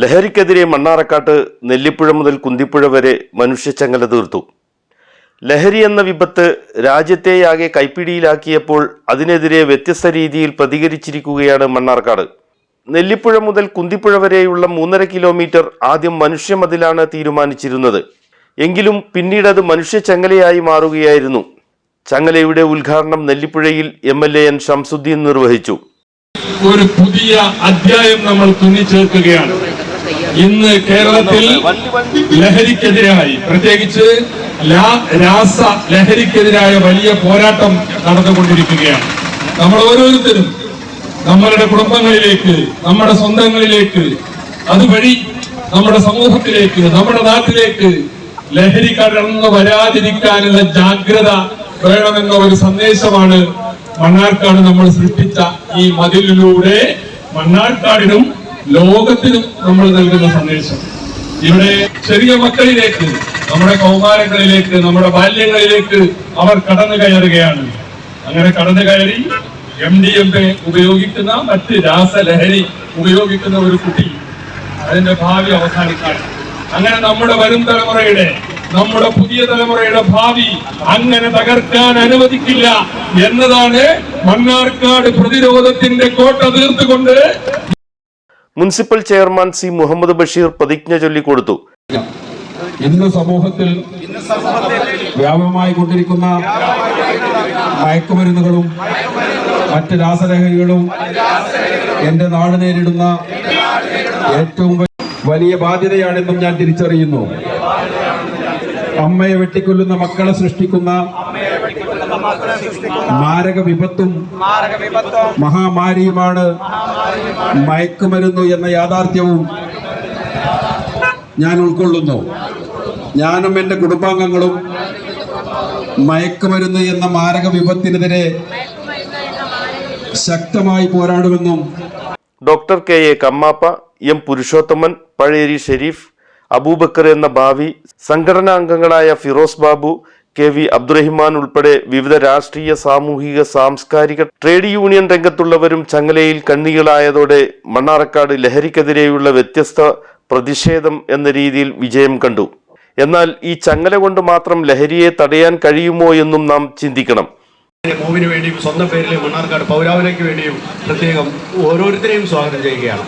ലഹരിക്കെതിരെ മണ്ണാറക്കാട്ട് നെല്ലിപ്പുഴ മുതൽ കുന്തിപ്പുഴ വരെ മനുഷ്യച്ചങ്ങല തീർത്തു. ലഹരി എന്ന വിപത്ത് രാജ്യത്തെയാകെ കൈപ്പിടിയിലാക്കിയപ്പോൾ അതിനെതിരെ വ്യത്യസ്ത രീതിയിൽ പ്രതികരിച്ചിരിക്കുകയാണ് മണ്ണാർക്കാട്. നെല്ലിപ്പുഴ മുതൽ കുന്തിപ്പുഴ വരെയുള്ള മൂന്നര കിലോമീറ്റർ ആദ്യം മനുഷ്യമതിലാണ് തീരുമാനിച്ചിരുന്നത്. എങ്കിലും പിന്നീട് അത് മനുഷ്യച്ചങ്ങലയായി മാറുകയായിരുന്നു. ചങ്ങലയുടെ ഉദ്ഘാടനം നെല്ലിപ്പുഴയിൽ M L A N Shamsuddin നിർവഹിച്ചു. ഒരു പുതിയ അധ്യായം നമ്മൾ തുന്നിച്ചേർക്കുകയാണ്. ഇന്ന് കേരളത്തിൽ ലഹരിക്കെതിരായി പ്രത്യേകിച്ച് രാസ ലഹരിക്കെതിരായ വലിയ പോരാട്ടം നടന്നുകൊണ്ടിരിക്കുകയാണ്. നമ്മൾ ഓരോരുത്തരും നമ്മളുടെ കുടുംബങ്ങളിലേക്ക് നമ്മുടെ സ്വന്തങ്ങളിലേക്ക് അതുവഴി നമ്മുടെ സമൂഹത്തിലേക്ക് നമ്മുടെ നാട്ടിലേക്ക് ലഹരി കടന്നു വരാതിരിക്കാനുള്ള ജാഗ്രത വേണമെന്ന ഒരു സന്ദേശമാണ് മണ്ണാർക്കാട് നമ്മൾ സൃഷ്ടിച്ച ഈ മതിലിലൂടെ മണ്ണാർക്കാടിനും ലോകത്തിനും നമ്മൾ നൽകുന്ന സന്ദേശം. ഇവിടെ ചെറിയ മക്കളിലേക്ക് നമ്മുടെ കൗമാരങ്ങളിലേക്ക് നമ്മുടെ ബാല്യങ്ങളിലേക്ക് അവർ കടന്നു കയറുകയാണ്. അങ്ങനെ കടന്നു കയറി എം ഡി എം എ ഉപയോഗിക്കുന്ന മറ്റ് രാസലഹരി ഉപയോഗിക്കുന്ന ഒരു കുട്ടി അതിന്റെ ഭാവി അവസാനിക്കാണ് അങ്ങനെ നമ്മുടെ വരും തലമുറയുടെ നമ്മുടെ പുതിയ തലമുറയുടെ ഭാവി അങ്ങനെ തകർക്കാൻ അനുവദിക്കില്ല എന്നതാണ് മണ്ണാർക്കാട് പ്രതിരോധത്തിന്റെ കോട്ട തീർത്തുകൊണ്ട് municipal chairman C Muhammad Basheer പ്രതിജ്ഞ ചൊല്ലിക്കൊടുത്തു ഇന്ന് സമൂഹത്തിൽ വ്യാപകമായി കൊണ്ടിരിക്കുന്ന മയക്കുമരുന്നുകളും മറ്റ് രാസലഹരികളും എന്റെ നാട് നേരിടുന്ന ഏറ്റവും വലിയ ബാധ്യതയാണെന്നും ഞാൻ തിരിച്ചറിയുന്നു. അമ്മയെ വെട്ടിക്കൊല്ലുന്ന മക്കളെ സൃഷ്ടിക്കുന്ന മാരക വിപത്തും മഹാമാരിയുമാണ് മയക്കുമരുന്നു എന്ന യാഥാർത്ഥ്യവും ഞാൻ ഉൾക്കൊള്ളുന്നു. ഞാനും എന്റെ കുടുംബാംഗങ്ങളും മയക്കുമരുന്ന് എന്ന മാരക വിപത്തിനെതിരെ ശക്തമായി പോരാടുമെന്നും doctor K A Kammappa M Purushothaman Pazhayari Sherif Aboobacker എന്ന ഭാവി സംഘടനാ അംഗങ്ങളായ ഫിറോസ് ബാബു കെ വി അബ്ദുറഹിമാൻ ഉൾപ്പെടെ വിവിധ രാഷ്ട്രീയ സാമൂഹിക സാംസ്കാരിക ട്രേഡ് യൂണിയൻ രംഗത്തുള്ളവരും ചങ്ങലയിൽ കണ്ണികളായതോടെ മണ്ണാറക്കാട് ലഹരിക്കെതിരെയുള്ള വ്യത്യസ്ത പ്രതിഷേധം എന്ന രീതിയിൽ വിജയം കണ്ടു. എന്നാൽ ഈ ചങ്ങല കൊണ്ട് മാത്രം ലഹരിയെ തടയാൻ കഴിയുമോ എന്നും നാം ചിന്തിക്കണം. മൂവിന് വേണ്ടിയും സ്വന്തം പേരിലെ മണ്ണാർക്കാട് പൗരാവിലേക്ക് വേണ്ടിയും പ്രത്യേകം ഓരോരുത്തരെയും സ്വാഗതം ചെയ്യുകയാണ്.